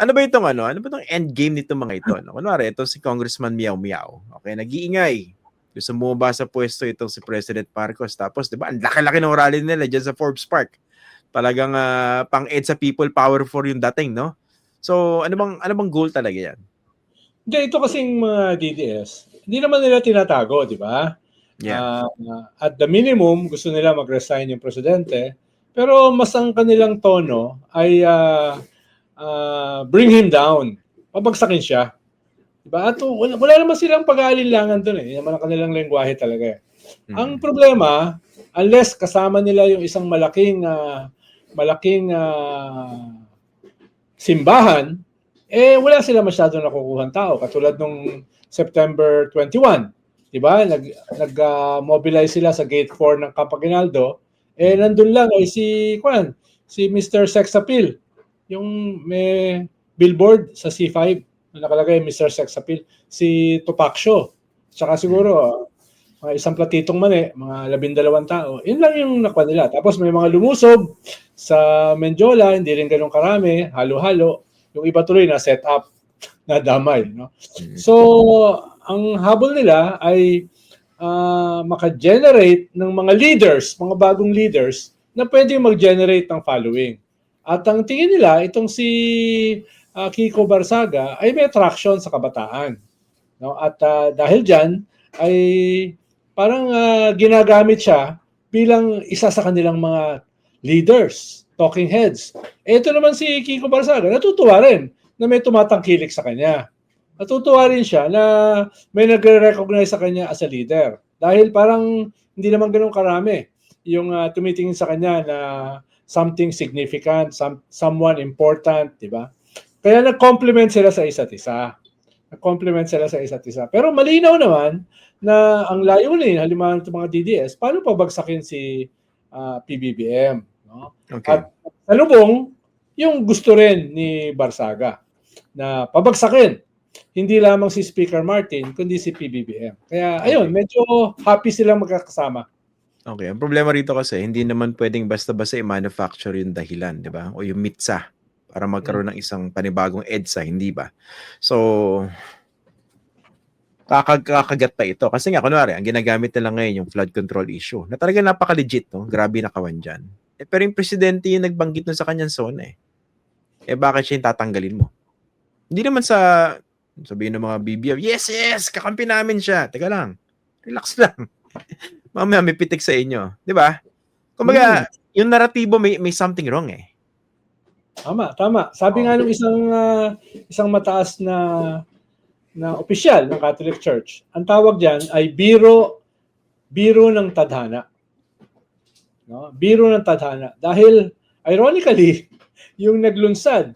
Ano ba itong ano? Ano ba itong end game nito mga ito? No? Kunwari, ito si Congressman Miao Miao. Okay, nag-iingay. Gusto mo ba sa pwesto itong si President Marcos. Tapos, di ba, ang laki-laki ng rally nila dyan sa Forbes Park. Talagang uh, pang-ed sa people power for yung dating, no? So, ano bang, ano bang goal talaga yan? Hindi, ito kasing mga DDS, hindi naman nila tinatago, di ba? Yeah. Uh, at the minimum, gusto nila mag-resign yung presidente. Pero mas ang kanilang tono ay uh, uh, bring him down. Pabagsakin siya. Diba? At wala, wala naman silang pag-aalinlangan doon eh. Yan naman ang kanilang lengguwahe talaga eh. Mm-hmm. Ang problema, unless kasama nila yung isang malaking uh, malaking uh, simbahan, eh wala sila masyado nakukuhan tao. Katulad nung September 21, 'di ba? Nag nag-mobilize uh, sila sa gate 4 ng Campaginaldo. Eh nandun lang ay si Kwan, si Mr. Sex Appeal, yung may billboard sa C5 na nakalagay Mr. Sex Appeal, si Tupac Show. Tsaka siguro mga isang platitong mani, mga labindalawang tao. Yun lang yung nakuha nila. Tapos may mga lumusob sa Menjola, hindi rin ganun karami, halo-halo. Yung iba tuloy na set up na damay. No? So, ang habol nila ay uh, maka-generate ng mga leaders, mga bagong leaders, na pwede mag-generate ng following. At ang tingin nila, itong si uh, Kiko Barsaga ay may attraction sa kabataan. No? At uh, dahil dyan, ay parang uh, ginagamit siya bilang isa sa kanilang mga leaders, talking heads. Ito naman si Kiko Barsaga, natutuwa rin na may tumatangkilik sa kanya. Natutuwa rin siya na may nagre-recognize sa kanya as a leader. Dahil parang hindi naman ganun karami yung uh, tumitingin sa kanya na something significant, some, someone important, di ba? Kaya nag-compliment sila sa isa't isa. Nag-compliment sila sa isa't isa. Pero malinaw naman na ang layunin, halimbawa ng mga DDS, paano pabagsakin si uh, ah, PBBM. No? Okay. At salubong, yung gusto rin ni Barsaga na pabagsakin. Hindi lamang si Speaker Martin, kundi si PBBM. Kaya ayun, medyo happy silang magkakasama. Okay, ang problema rito kasi hindi naman pwedeng basta-basta i-manufacture yung dahilan, 'di ba? O yung mitsa para magkaroon ng isang panibagong EDSA, hindi ba? So, kakakagat pa ito. Kasi nga, kunwari, ang ginagamit nila ngayon yung flood control issue, na talaga napaka-legit, no? Grabe nakawan dyan. Eh, pero yung presidente yung nagbanggit nun sa kanyang zone, eh. Eh, bakit siya yung tatanggalin mo? Hindi naman sa, sabihin ng mga BBM, yes, yes, kakampi namin siya. Teka lang, relax lang. Mamaya may pitik sa inyo. Di ba? Kumbaga, hmm. yung naratibo may, may something wrong, eh. Tama, tama. Sabi nga nung isang uh, isang mataas na na opisyal ng Catholic Church. Ang tawag diyan ay biro biro ng tadhana. No? Biro ng tadhana dahil ironically yung naglunsad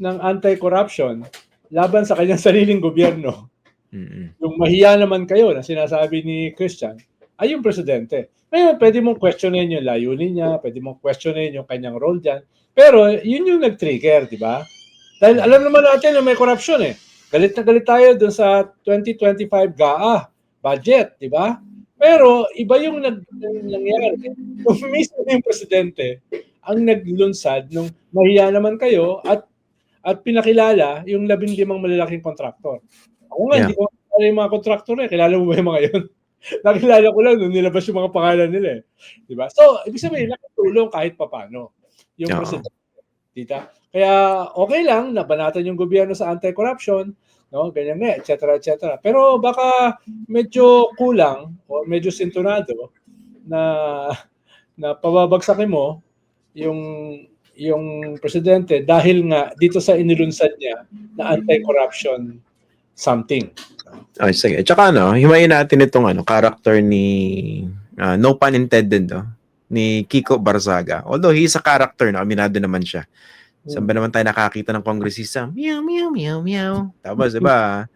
ng anti-corruption laban sa kanyang sariling gobyerno. Mm-hmm. Yung mahiya naman kayo na sinasabi ni Christian ay yung presidente. Ngayon, pwede mong questionin yung layunin niya, pwede mong questionin yung kanyang role diyan. Pero yun yung nag-trigger, di ba? Dahil alam naman natin na may corruption eh. Galit na galit tayo dun sa 2025 GAA budget, di ba? Pero iba yung nag, nangyari. Yung mismo yung presidente ang naglunsad nung mahiya naman kayo at at pinakilala yung labing limang malalaking kontraktor. Ako nga, yeah. hindi ko kilala yung mga kontraktor eh. Kilala mo ba yung mga yun? Nakilala ko lang nung nilabas yung mga pangalan nila eh. Di ba? So, ibig sabihin, nakatulong kahit papano yung yeah. presidente. Dita? Kaya okay lang na banatan yung gobyerno sa anti-corruption, no? Ganyan nga, et cetera, et cetera. Pero baka medyo kulang o medyo sintonado na na pababagsakin mo yung yung presidente dahil nga dito sa inilunsad niya na anti-corruption something. Ay, sige. Tsaka ano, himayin natin itong ano, character ni uh, no pun intended, no? ni Kiko Barzaga. Although he's a character, no? aminado naman siya. Saan ba naman tayo nakakita ng kongresista? Meow, meow, meow, meow. Tapos, diba?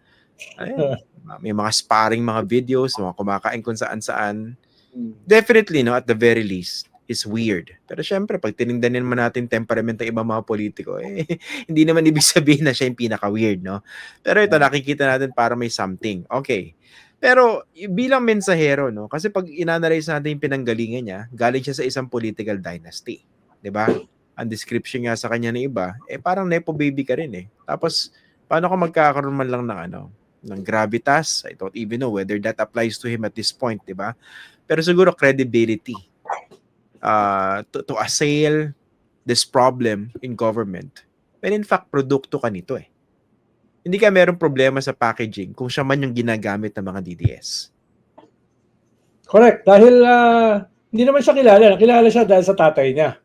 Ayun, may mga sparring mga videos, mga kumakain kung saan-saan. Definitely, no, at the very least, is weird. Pero syempre, pag tinignan naman natin temperament ng ibang mga politiko, eh, hindi naman ibig sabihin na siya yung pinaka-weird, no? Pero ito, nakikita natin para may something. Okay. Pero bilang mensahero, no? Kasi pag inanalyze natin yung pinanggalingan niya, galing siya sa isang political dynasty. ba? ang description nga sa kanya ng iba, eh parang nepo baby ka rin eh. Tapos, paano ka magkakaroon man lang ng ano, ng gravitas? I don't even know whether that applies to him at this point, di ba? Pero siguro credibility uh, to, to assail this problem in government. When in fact, produkto ka nito eh. Hindi ka meron problema sa packaging kung siya man yung ginagamit ng mga DDS. Correct. Dahil ah, hindi naman siya kilala. Kilala siya dahil sa tatay niya.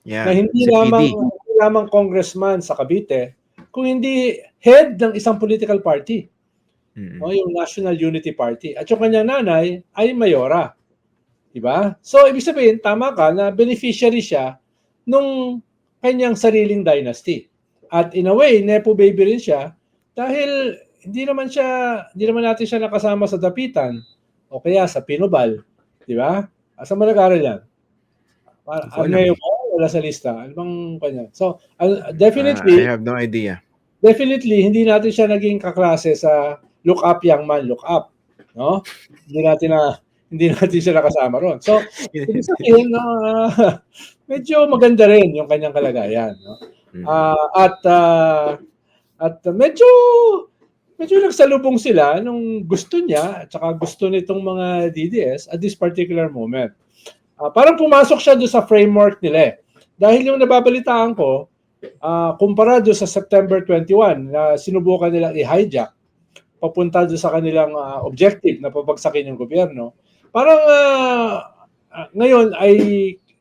Yeah. na hindi sa lamang hindi lamang congressman sa Cavite, kung hindi head ng isang political party, Mm-mm. no, yung National Unity Party. At yung kanyang nanay ay mayora. Diba? So, ibig sabihin, tama ka na beneficiary siya nung kanyang sariling dynasty. At in a way, nepo baby rin siya dahil hindi naman siya, hindi naman natin siya nakasama sa dapitan o kaya sa pinubal. Di ba? Asa mo nag-aral yan? Para, Hindi ko ano wala sa lista? Ano bang kanya? So, uh, definitely, I have no idea. definitely hindi natin siya naging kaklase sa look up young man, look up. No? Hindi natin na hindi natin siya nakasama ron. So, ibig sabihin na ah, medyo maganda rin yung kanyang kalagayan, no? Ah, at ah, at medyo medyo nagsalubong sila nung gusto niya at saka gusto nitong mga DDS at this particular moment. Ah, parang pumasok siya doon sa framework nila eh. Dahil yung nababalitaan ko, ah, kumpara doon sa September 21 na sinubukan nilang i-hijack papunta doon sa kanilang ah, objective na pabagsakin yung gobyerno. Parang ah, ngayon ay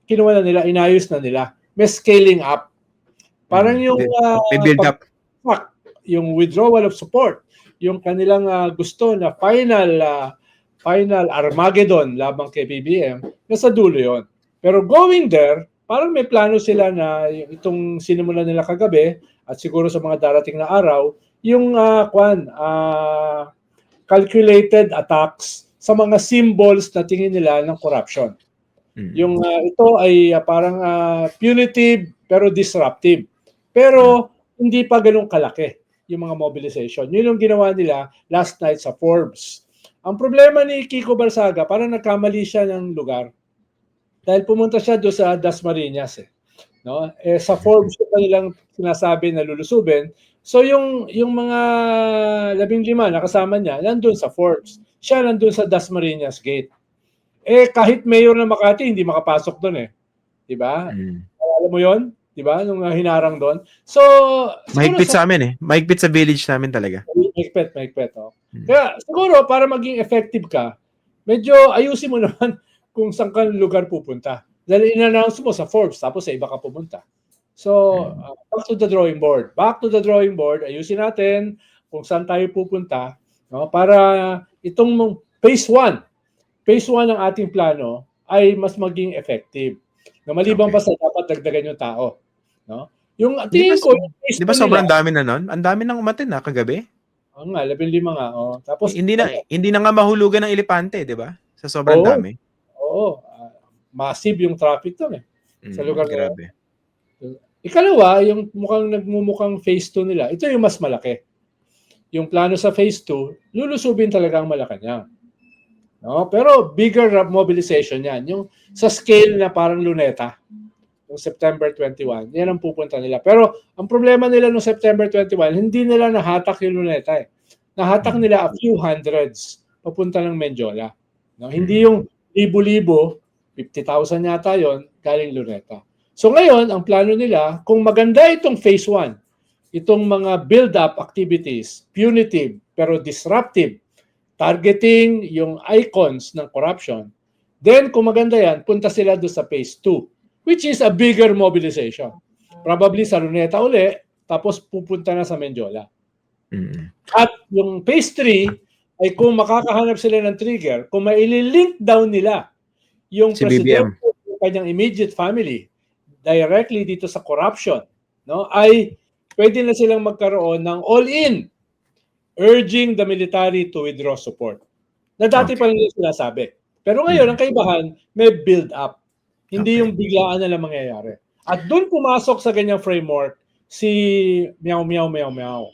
kinuha na nila, inayos na nila. May scaling up. Parang Mm. yung May build up. pag- yung withdrawal of support, yung kanilang ah, gusto na final ah, final Armageddon labang kay BBM, nasa dulo yon. Pero going there, parang may plano sila na yung- itong sinimulan nila kagabi at siguro sa mga darating na araw, yung ah, kwan, ah, calculated attacks sa mga symbols na tingin nila ng corruption. Mm. Yung ah, ito ay ah, parang ah, punitive pero disruptive. Pero hindi pa ganun kalaki yung mga mobilization. Yun yung ginawa nila last night sa Forbes. Ang problema ni Kiko Barsaga, parang nagkamali siya ng lugar. Dahil pumunta siya doon sa Dasmariñas eh. No? Eh, sa Forbes yung kanilang sinasabi na lulusubin. So yung yung mga labing lima na kasama niya, nandun sa Forbes. Siya nandun sa Dasmariñas Gate. Eh kahit mayor ng Makati hindi makapasok doon eh. 'Di ba? Mm. Alam mo 'yon? 'Di ba? Nung uh, hinarang doon. So Mahigpit siguro sa amin eh. Mahigpit sa village namin talaga. mahigpit, mahigpit. Oh. Hmm. Kaya siguro para maging effective ka, medyo ayusin mo naman kung saan ka lugar pupunta. Dahil in-announce mo sa Forbes tapos sa iba ka pumunta. So, uh, back to the drawing board. Back to the drawing board. Ayusin natin kung saan tayo pupunta no, para itong phase 1, phase 1 ng ating plano ay mas maging effective. Na maliban Okay. pa sa dapat dagdagan yung tao. No? Yung tingin ko, Di ba 2 sobrang nila, dami na nun? Ang dami nang umatin na kagabi. Oo nga, labing lima nga. Oh. Tapos, hindi na hindi na nga mahulugan ng elepante, di ba? Sa sobrang Oo. dami. Oo, ah, massive yung traffic doon eh. Mm, Sa lugar na- grabe. Ikalawa, yung mukhang nagmumukhang phase 2 nila, ito yung mas malaki. Yung plano sa phase 2, lulusubin talaga ang Malacanang. No? Pero bigger mobilization yan. Yung sa scale na parang luneta, yung September 21, yan ang pupunta nila. Pero ang problema nila noong September 21, hindi nila nahatak yung luneta eh. Nahatak nila a few hundreds papunta ng Menjola. No? Hindi yung libo-libo, 50,000 yata yon galing luneta. So ngayon, ang plano nila, kung maganda itong phase 1, itong mga build-up activities, punitive pero disruptive, targeting yung icons ng corruption, then kung maganda yan, punta sila doon sa phase 2, which is a bigger mobilization. Probably sa Luneta uli, tapos pupunta na sa Menjola. Mm. At yung phase 3 ay kung makakahanap sila ng trigger, kung maililink down nila yung Si presidente yung kanyang immediate family directly dito sa corruption, no? Ay pwede na silang magkaroon ng all-in urging the military to withdraw support. Na dati Okay. pa rin sila sabi. Pero ngayon, ang kaibahan, may build up. Hindi Okay. yung biglaan na lang mangyayari. At doon pumasok sa ganyang framework si Meow Meow Meow Meow.